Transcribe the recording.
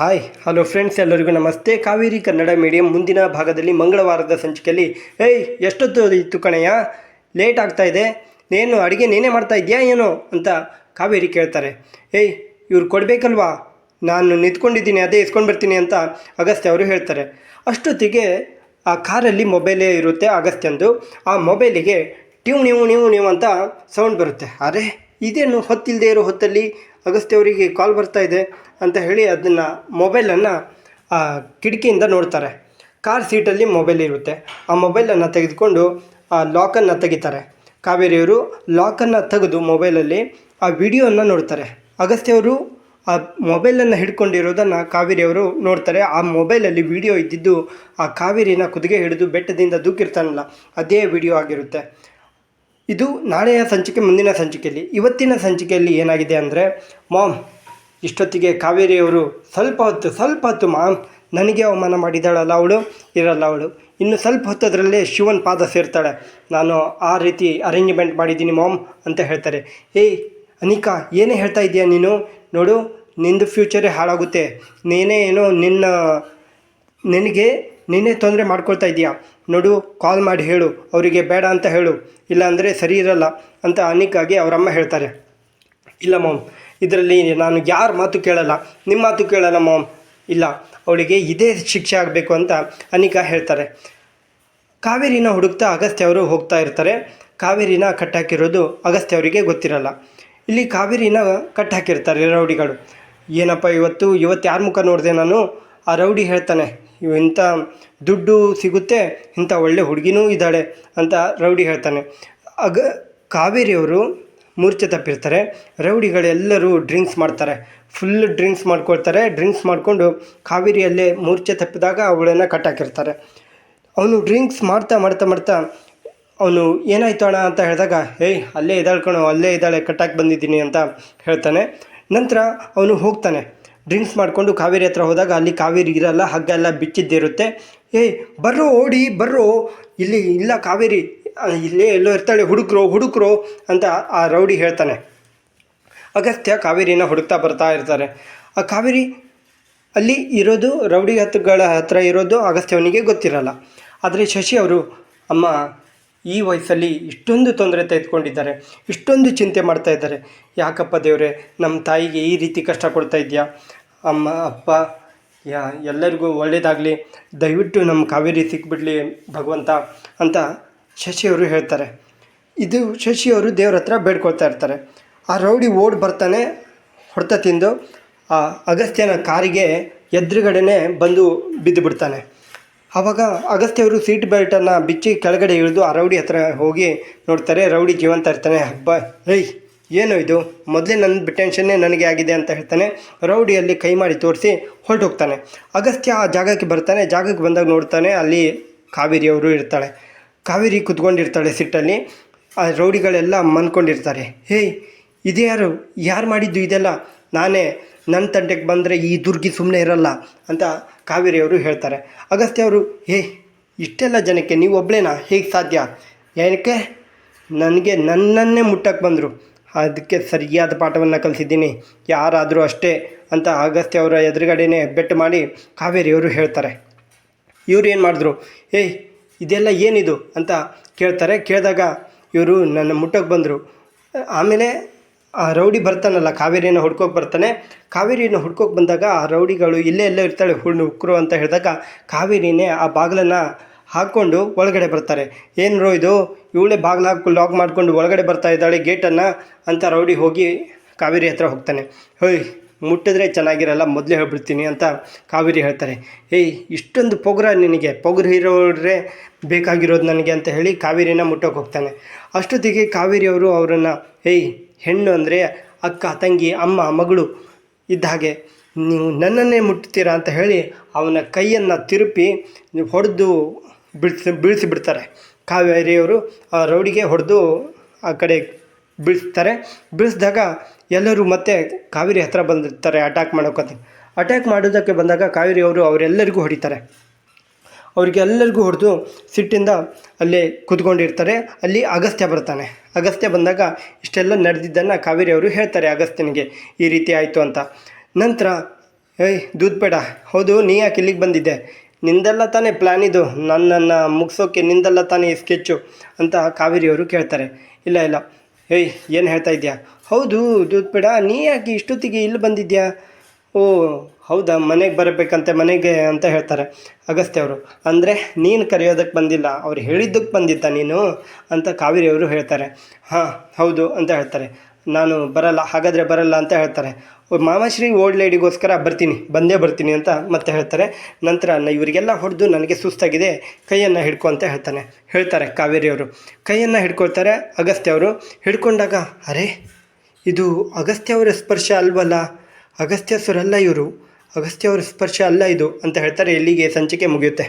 Hi hello friends ಎಲ್ಲರಿಗೂ ನಮಸ್ತೆ. Kaveri Kannada medium ಮುಂದಿನ ಭಾಗದಲ್ಲಿ ಮಂಗಳವಾರದ ಸಂಚಿಕೆಯಲ್ಲಿ, ಏಯ್, ಎಷ್ಟೊತ್ತು ಇತ್ತು ಕಣಯ್ಯ? ಲೇಟ್ ಆಗ್ತಾ ಇದೆ. ನೀನು ಅಡುಗೆ ನೀನೇ ಮಾಡ್ತಾ ಇದೆಯಾ ಏನು? ಅಂತ ಕಾವೇರಿ ಕೇಳ್ತಾರೆ. ಏಯ್, ಇವ್ರು ಕೊಡಬೇಕಲ್ವಾ? ನಾನು ನಿಂತ್ಕೊಂಡಿದ್ದೀನಿ, ಅದೇ ಇಸ್ಕೊಂಡು ಬರ್ತೀನಿ ಅಂತ ಅಗಸ್ತ್ಯ ಅವರು ಹೇಳ್ತಾರೆ. ಅಷ್ಟೊತ್ತಿಗೆ ಆ ಕಾರಲ್ಲಿ ಮೊಬೈಲೇ ಇರುತ್ತೆ ಅಗಸ್ತ್ಯಂದು. ಆ ಮೊಬೈಲಿಗೆ ಟ್ಯೂ ನೀವು ನೀವು ನೀವು ಅಂತ ಸೌಂಡ್ ಬರುತ್ತೆ. ಅರೆ, ಇದೇನು ಹೊತ್ತಿಲ್ಲದೆ ಇರೋ ಹೊತ್ತಲ್ಲಿ? ಅಗಸ್ತ್ಯ ಅವರಿಗೆ ಕಾಲ್ ಬರ್ತಾ ಇದೆ ಅಂತ ಹೇಳಿ ಅದನ್ನು ಮೊಬೈಲನ್ನು ಕಿಟಕಿಯಿಂದ ನೋಡ್ತಾರೆ. ಕಾರ್ ಸೀಟಲ್ಲಿ ಮೊಬೈಲ್ ಇರುತ್ತೆ. ಆ ಮೊಬೈಲನ್ನು ತೆಗೆದುಕೊಂಡು, ಆ ಲಾಕನ್ನು ತೆಗಿತಾರೆ. ಕಾವೇರಿಯವರು ಲಾಕನ್ನು ತೆಗೆದು ಮೊಬೈಲಲ್ಲಿ ಆ ವಿಡಿಯೋನ ನೋಡ್ತಾರೆ. ಅಗಸ್ತ್ಯವರು ಆ ಮೊಬೈಲನ್ನು ಹಿಡ್ಕೊಂಡಿರೋದನ್ನು ಕಾವೇರಿಯವರು ನೋಡ್ತಾರೆ. ಆ ಮೊಬೈಲಲ್ಲಿ ವಿಡಿಯೋ ಇದ್ದಿದ್ದು ಆ ಕಾವೇರಿನ ಕುದಿಗೆ ಹಿಡಿದು ಬೆಟ್ಟದಿಂದ ದೂಕಿರ್ತಾನಲ್ಲ ಅದೇ ವಿಡಿಯೋ ಆಗಿರುತ್ತೆ. ಇದು ನಾಳೆಯ ಸಂಚಿಕೆ, ಮುಂದಿನ ಸಂಚಿಕೆಯಲ್ಲಿ. ಇವತ್ತಿನ ಸಂಚಿಕೆಯಲ್ಲಿ ಏನಾಗಿದೆ ಅಂದರೆ, ಮಾಮ್, ಇಷ್ಟೊತ್ತಿಗೆ ಕಾವೇರಿಯವರು ಸ್ವಲ್ಪ ಹೊತ್ತು ಸ್ವಲ್ಪ ಹೊತ್ತು ಮಾಮ್, ನನಗೆ ಅವಮಾನ ಮಾಡಿದ್ದಾಳಲ್ಲ ಅವಳು? ಇರಲ್ಲ ಅವಳು. ಇನ್ನು ಸ್ವಲ್ಪ ಹೊತ್ತದರಲ್ಲೇ ಶಿವನ್ ಪಾದ ಸೇರ್ತಾಳೆ. ನಾನು ಆ ರೀತಿ ಅರೇಂಜ್ಮೆಂಟ್ ಮಾಡಿದ್ದೀನಿ ಮಾಮ್ ಅಂತ ಹೇಳ್ತಾರೆ. ಏಯ್, ಅನಿಕಾ, ಏನೇ ಹೇಳ್ತಾ ಇದೆಯಾ ನೀನು? ನೋಡು, ನಿಂದು ಫ್ಯೂಚರೇ ಹಾಳಾಗುತ್ತೆ. ನೀನೇ ಏನೋ ನಿನ್ನ, ನಿನಗೆ ನೀನೇ ತೊಂದರೆ ಮಾಡ್ಕೊಳ್ತಾ ಇದೀಯಾ? ನೋಡು ಕಾಲ್ ಮಾಡಿ ಹೇಳು, ಅವರಿಗೆ ಬೇಡ ಅಂತ ಹೇಳು, ಇಲ್ಲಾಂದರೆ ಸರಿ ಇರಲ್ಲ ಅಂತ ಅನಿಕಾಗೆ ಅವರಮ್ಮ ಹೇಳ್ತಾರೆ. ಇಲ್ಲ ಮಾಮ್, ಇದರಲ್ಲಿ ನಾನು ಯಾರ ಮಾತು ಕೇಳಲ್ಲ ನಿಮ್ಮ ಮಾತು ಕೇಳಲ್ಲ ಮಾಮ್. ಇಲ್ಲ, ಅವಳಿಗೆ ಇದೇ ಶಿಕ್ಷೆ ಆಗಬೇಕು ಅಂತ ಅನಿಕಾ ಹೇಳ್ತಾರೆ. ಕಾವೇರಿನ ಹುಡುಕ್ತಾ ಅಗಸ್ತ್ಯ ಅವರು ಹೋಗ್ತಾ ಇರ್ತಾರೆ. ಕಾವೇರಿನ ಕಟ್ಟಾಕಿರೋದು ಅಗಸ್ತ್ಯ ಅವರಿಗೆ ಗೊತ್ತಿರಲ್ಲ. ಇಲ್ಲಿ ಕಾವೇರಿನ ಕಟ್ಟಾಕಿರ್ತಾರೆ ರೌಡಿಗಳು. ಏನಪ್ಪ ಇವತ್ತು ಇವತ್ತು ಯಾರ ಮುಖ ನೋಡಿದೆ ನಾನು? ಆ ರೌಡಿ ಹೇಳ್ತಾನೆ ಇವ್ ಇಂಥ ದುಡ್ಡು ಸಿಗುತ್ತೆ, ಇಂಥ ಒಳ್ಳೆ ಹುಡುಗಿನೂ ಇದ್ದಾಳೆ ಅಂತ ರೌಡಿ ಹೇಳ್ತಾನೆ. ಅಗ ಕಾವೇರಿಯವರು ಮೂರ್ಛೆ ತಪ್ಪಿರ್ತಾರೆ, ರೌಡಿಗಳೆಲ್ಲರೂ ಡ್ರಿಂಕ್ಸ್ ಮಾಡ್ತಾರೆ. ಫುಲ್ ಡ್ರಿಂಕ್ಸ್ ಮಾಡ್ಕೊಳ್ತಾರೆ, ಡ್ರಿಂಕ್ಸ್ ಮಾಡಿಕೊಂಡು ಕಾವೇರಿಯಲ್ಲೇ ಮೂರ್ಛೆ ತಪ್ಪಿದಾಗ ಅವಳನ್ನು ಕಟ್ಟಾಕಿರ್ತಾರೆ. ಅವನು ಡ್ರಿಂಕ್ಸ್ ಮಾಡ್ತಾ ಮಾಡ್ತಾ ಮಾಡ್ತಾ ಅವನು, ಏನಾಯ್ತು ಅಣ್ಣ? ಅಂತ ಹೇಳಿದಾಗ, ಏಯ್, ಅಲ್ಲೇ ಇದ್ದಾಳೆ ಕಣೋ, ಅಲ್ಲೇ ಇದ್ದಾಳೆ, ಕಟ್ಟಾಕಿ ಬಂದಿದ್ದೀನಿ ಅಂತ ಹೇಳ್ತಾನೆ. ನಂತರ ಅವನು ಹೋಗ್ತಾನೆ. ಡ್ರಿಂಕ್ಸ್ ಮಾಡಿಕೊಂಡು ಕಾವೇರಿ ಹತ್ರ ಹೋದಾಗ ಅಲ್ಲಿ ಕಾವೇರಿ ಇರಲ್ಲ ಹಗ್ಗ ಎಲ್ಲ ಬಿಚ್ಚಿದ್ದಿರುತ್ತೆ. ಏಯ್ ಬರ್ರೋ, ಓಡಿ, ಬರ್ರೋ. ಇಲ್ಲಿ, ಇಲ್ಲ ಕಾವೇರಿ ಇಲ್ಲೇ ಎಲ್ಲೋ ಇರ್ತಾಳೆ, ಹುಡುಕ್ರೋ ಹುಡುಕ್ರೋ ಅಂತ ಆ ರೌಡಿ ಹೇಳ್ತಾನೆ. ಅಗಸ್ತ್ಯ ಕಾವೇರಿನ ಹುಡುಕ್ತಾ ಬರ್ತಾ ಇರ್ತಾರೆ. ಆ ಕಾವೇರಿ ಅಲ್ಲಿ ಇರೋದು, ರೌಡಿ ಹತ್ರಗಳ ಹತ್ರ ಇರೋದು ಅಗಸ್ತ್ಯವನಿಗೆ ಗೊತ್ತಿರಲ್ಲ. ಆದರೆ ಶಶಿ ಅವರು, ಅಮ್ಮ ಈ ವಯಸ್ಸಲ್ಲಿ ಇಷ್ಟೊಂದು ತೊಂದರೆ ತೆಗೆದುಕೊಂಡಿದ್ದಾರೆ, ಇಷ್ಟೊಂದು ಚಿಂತೆ ಮಾಡ್ತಾ ಇದ್ದಾರೆ. ಯಾಕಪ್ಪ ದೇವರೇ ನಮ್ಮ ತಾಯಿಗೆ ಈ ರೀತಿ ಕಷ್ಟ ಕೊಡ್ತಾ ಇದೆಯಾ ಅಮ್ಮ, ಅಪ್ಪ, ಯಾ, ಎಲ್ಲರಿಗೂ ಒಳ್ಳೆಯದಾಗಲಿ ದಯವಿಟ್ಟು ನಮ್ಮ ಕಾವೇರಿ ಸಿಕ್ಬಿಡಲಿ ಭಗವಂತ ಅಂತ ಶಶಿಯವರು ಹೇಳ್ತಾರೆ. ಇದು ಶಶಿಯವರು ದೇವ್ರ ಹತ್ರ ಬೇಡ್ಕೊಳ್ತಾ ಇರ್ತಾರೆ. ಆ ರೌಡಿ ಓಡ್ ಬರ್ತಾನೆ, ಹೊಡೆತ ತಿಂದು ಆ ಅಗಸ್ತ್ಯನ ಕಾರಿಗೆ ಎದುರುಗಡೆನೆ ಬಂದು ಬಿದ್ದು ಬಿಡ್ತಾನೆ ಆವಾಗ ಅಗಸ್ತ್ಯವರು ಸೀಟ್ ಬೆಲ್ಟನ್ನು ಬಿಚ್ಚಿ ಕೆಳಗಡೆ ಇಳಿದು ಆ ರೌಡಿ ಹತ್ರ ಹೋಗಿ ನೋಡ್ತಾರೆ, ರೌಡಿ ಜೀವಂತ ಇರ್ತಾನೆ. ಹಬ್ಬ. ಏಯ್, ಏನು ಇದು? ಮೊದಲೇ ನನ್ನ ಟೆನ್ಷನ್ನೇ ನನಗೆ ಆಗಿದೆ ಅಂತ ಹೇಳ್ತಾನೆ. ರೌಡಿಯಲ್ಲಿ ಕೈ ಮಾಡಿ ತೋರಿಸಿ ಹೊರಟೋಗ್ತಾನೆ. ಅಗಸ್ತ್ಯ ಆ ಜಾಗಕ್ಕೆ ಬರ್ತಾನೆ. ಜಾಗಕ್ಕೆ ಬಂದಾಗ ನೋಡ್ತಾನೆ ಅಲ್ಲಿ ಕಾವೇರಿಯವರು ಇರ್ತಾಳೆ. ಕಾವೇರಿ ಕುತ್ಕೊಂಡಿರ್ತಾಳೆ ಸಿಟ್ಟಲ್ಲಿ. ಆ ರೌಡಿಗಳೆಲ್ಲ ಮನ್ಕೊಂಡಿರ್ತಾರೆ. ಹೇಯ್ ಇದು ಯಾರು ಯಾರು ಮಾಡಿದ್ದು ಇದೆಲ್ಲ? ನಾನೇ ನನ್ನ ತಂಟೆಗೆ ಬಂದರೆ ಈ ದುರ್ಗಿ ಸುಮ್ಮನೆ ಇರಲ್ಲ ಅಂತ ಕಾವೇರಿಯವರು ಹೇಳ್ತಾರೆ. ಅಗಸ್ತ್ಯ ಅವರು, ಹೇ, ಇಷ್ಟೆಲ್ಲ ಜನಕ್ಕೆ ನೀವು ಒಬ್ಬಳೇನಾ ಹೇಗೆ ಸಾಧ್ಯ? ಏನಕ್ಕೆ? ನನಗೆ ನನ್ನನ್ನೇ ಮುಟ್ಟಕ್ಕೆ ಬಂದರು. ಅದಕ್ಕೆ ಸರಿಯಾದ ಪಾಠವನ್ನು ಕಲಿಸಿದ್ದೀನಿ. ಯಾರಾದರೂ ಅಷ್ಟೇ ಅಂತ ಅಗಸ್ತ್ಯ ಅವರ ಎದುರುಗಡೆನೇ ಬೆಟ್ಟು ಮಾಡಿ ಕಾವೇರಿಯವರು ಹೇಳ್ತಾರೆ. ಇವ್ರು ಏನು ಮಾಡಿದ್ರು? ಏಯ್, ಇದೆಲ್ಲ ಏನಿದು? ಅಂತ ಕೇಳ್ತಾರೆ. ಕೇಳಿದಾಗ ಇವರು ನನ್ನ ಮುಟ್ಟಕ್ಕೆ ಬಂದರು. ಆಮೇಲೆ ಆ ರೌಡಿ ಬರ್ತಾನಲ್ಲ ಕಾವೇರಿನ ಹುಡ್ಕೋಕೆ ಬರ್ತಾನೆ. ಕಾವೇರಿನ ಹುಡ್ಕೋಕೆ ಬಂದಾಗ ಆ ರೌಡಿಗಳು ಇಲ್ಲೇ ಎಲ್ಲೇ ಇರ್ತಾಳೆ, ಹುಣ್ಣು ಉಕ್ರು ಅಂತ ಹೇಳಿದಾಗ ಕಾವೇರಿನೇ ಆ ಬಾಗಿಲನ್ನು ಹಾಕ್ಕೊಂಡು ಒಳಗಡೆ ಬರ್ತಾರೆ. ಏನು ರೋ ಇದು? ಇವಳೇ ಬಾಗಿಲು ಹಾಕಿ ಲಾಕ್ ಮಾಡಿಕೊಂಡು ಒಳಗಡೆ ಬರ್ತಾ ಇದ್ದಾಳೆ ಗೇಟನ್ನು ಅಂತ ರೌಡಿ ಹೋಗಿ ಕಾವೇರಿ ಹತ್ರ ಹೋಗ್ತಾನೆ. ಹೋಯ್ ಮುಟ್ಟಿದ್ರೆ ಚೆನ್ನಾಗಿರಲ್ಲ, ಮೊದಲೇ ಹೇಳ್ಬಿಡ್ತೀನಿ ಅಂತ ಕಾವೇರಿ ಹೇಳ್ತಾರೆ. ಏಯ್, ಇಷ್ಟೊಂದು ಪೊಗ್ರ ನಿನಗೆ, ಪೊಗ್ರ ಇರೋರೇ ಬೇಕಾಗಿರೋದು ನನಗೆ ಅಂತ ಹೇಳಿ ಕಾವೇರಿನ ಮುಟ್ಟೋಕೆ ಹೋಗ್ತಾನೆ. ಅಷ್ಟೊತ್ತಿಗೆ ಕಾವೇರಿಯವರು ಅವರನ್ನು, ಏಯ್ ಹೆಣ್ಣು ಅಂದರೆ ಅಕ್ಕ, ತಂಗಿ, ಅಮ್ಮ, ಮಗಳು ಇದ್ದ ಹಾಗೆ ನೀವು ನನ್ನನ್ನೇ ಮುಟ್ತೀರಾ ಅಂತ ಹೇಳಿ ಅವನ ಕೈಯನ್ನು ತಿರುಪಿ ಹೊಡೆದು ಬೀಳ್ಸಿ ಬೀಳಿಸಿ ಬಿಡ್ತಾರೆ ಕಾವೇರಿಯವರು ಆ ರೌಡಿಗೆ ಹೊಡೆದು ಆ ಕಡೆ ಬೀಳಿಸ್ತಾರೆ. ಬೀಳಿಸಿದಾಗ ಎಲ್ಲರೂ ಮತ್ತೆ ಕಾವೇರಿ ಹತ್ರ ಬಂದಿರ್ತಾರೆ ಅಟ್ಯಾಕ್ ಮಾಡೋಕ್ಕಂತ ಅಟ್ಯಾಕ್ ಮಾಡೋದಕ್ಕೆ ಬಂದಾಗ ಕಾವೇರಿ ಅವರು ಅವರೆಲ್ಲರಿಗೂ ಹೊಡಿತಾರೆ. ಅವ್ರಿಗೆಲ್ಲರಿಗೂ ಹೊಡೆದು ಸಿಟ್ಟಿಂದ ಅಲ್ಲಿ ಕೂತ್ಕೊಂಡಿರ್ತಾರೆ. ಅಲ್ಲಿ ಅಗಸ್ತ್ಯ ಬರ್ತಾನೆ. ಅಗಸ್ತ್ಯ ಬಂದಾಗ ಇಷ್ಟೆಲ್ಲ ನಡೆದಿದ್ದನ್ನು ಕಾವೇರಿ ಅವರು ಹೇಳ್ತಾರೆ ಅಗಸ್ತ್ಯನಿಗೆ. ಈ ರೀತಿ ಆಯಿತು ಅಂತ. ನಂತರ, ಏಯ್, ದೂದ್ ಬೇಡ. ಹೌದು, ನೀ ಯಾಕೆ ಇಲ್ಲಿಗೆ ಬಂದಿದ್ದೆ? ನಿಂದೆಲ್ಲ ತಾನೇ ಪ್ಲ್ಯಾನ್ ಇದು. ನನ್ನನ್ನು ಮುಗಿಸೋಕೆ ನಿಂದೆಲ್ಲ ತಾನೇ ಈ ಸ್ಕೆಚ್ಚು ಅಂತ ಕಾವೇರಿಯವರು ಕೇಳ್ತಾರೆ. ಇಲ್ಲ ಇಲ್ಲ. ಏಯ್, ಏನು ಹೇಳ್ತಾ ಇದೆಯಾ? ಹೌದು, ದೂದ್ ಬೇಡ. ನೀ ಯಾಕೆ ಇಷ್ಟೊತ್ತಿಗೆ ಇಲ್ಲಿ ಬಂದಿದ್ಯಾ? ಓ ಹೌದಾ, ಮನೆಗೆ ಬರಬೇಕಂತೆ, ಮನೆಗೆ ಅಂತ ಹೇಳ್ತಾರೆ ಅಗಸ್ತ್ಯವರು ಅಂದರೆ, ನೀನು ಕರೆಯೋದಕ್ಕೆ ಬಂದಿಲ್ಲ, ಅವ್ರು ಹೇಳಿದ್ದಕ್ಕೆ ಬಂದಿದ್ದ ನೀನು ಅಂತ ಕಾವೇರಿಯವರು ಹೇಳ್ತಾರೆ. ಹಾಂ, ಹೌದು ಅಂತ ಹೇಳ್ತಾರೆ. ನಾನು ಬರಲ್ಲ, ಹಾಗಾದರೆ ಬರಲ್ಲ ಅಂತ ಹೇಳ್ತಾರೆ. ಮಾಮಾಶ್ರೀ ಓಲ್ಡ್ ಲೇಡಿಗೋಸ್ಕರ ಬರ್ತೀನಿ, ಬಂದೇ ಬರ್ತೀನಿ ಅಂತ ಮತ್ತೆ ಹೇಳ್ತಾರೆ. ನಂತರ ಇವರಿಗೆಲ್ಲ ಹೊಡೆದು ನನಗೆ ಸುಸ್ತಾಗಿದೆ, ಕೈಯನ್ನು ಹಿಡ್ಕೊ ಅಂತ ಹೇಳ್ತಾನೆ. ಹೇಳ್ತಾರೆ ಕಾವೇರಿಯವರು ಕೈಯನ್ನು ಹಿಡ್ಕೊಳ್ತಾರೆ ಅಗಸ್ತ್ಯವರು ಹಿಡ್ಕೊಂಡಾಗ, ಅರೆ, ಇದು ಅಗಸ್ತ್ಯ ಅವರ ಸ್ಪರ್ಶ ಅಲ್ವಲ್ಲ? ಅಗಸ್ತ್ಯ ಸುರಲ್ಲ ಇವರು. ಅಗಸ್ತ್ಯ ಅವರ ಸ್ಪರ್ಶ ಅಲ್ಲ ಇದು ಅಂತ ಹೇಳ್ತಾರೆ ಇಲ್ಲಿಗೆ ಸಂಚಿಕೆ ಮುಗಿಯುತ್ತೆ.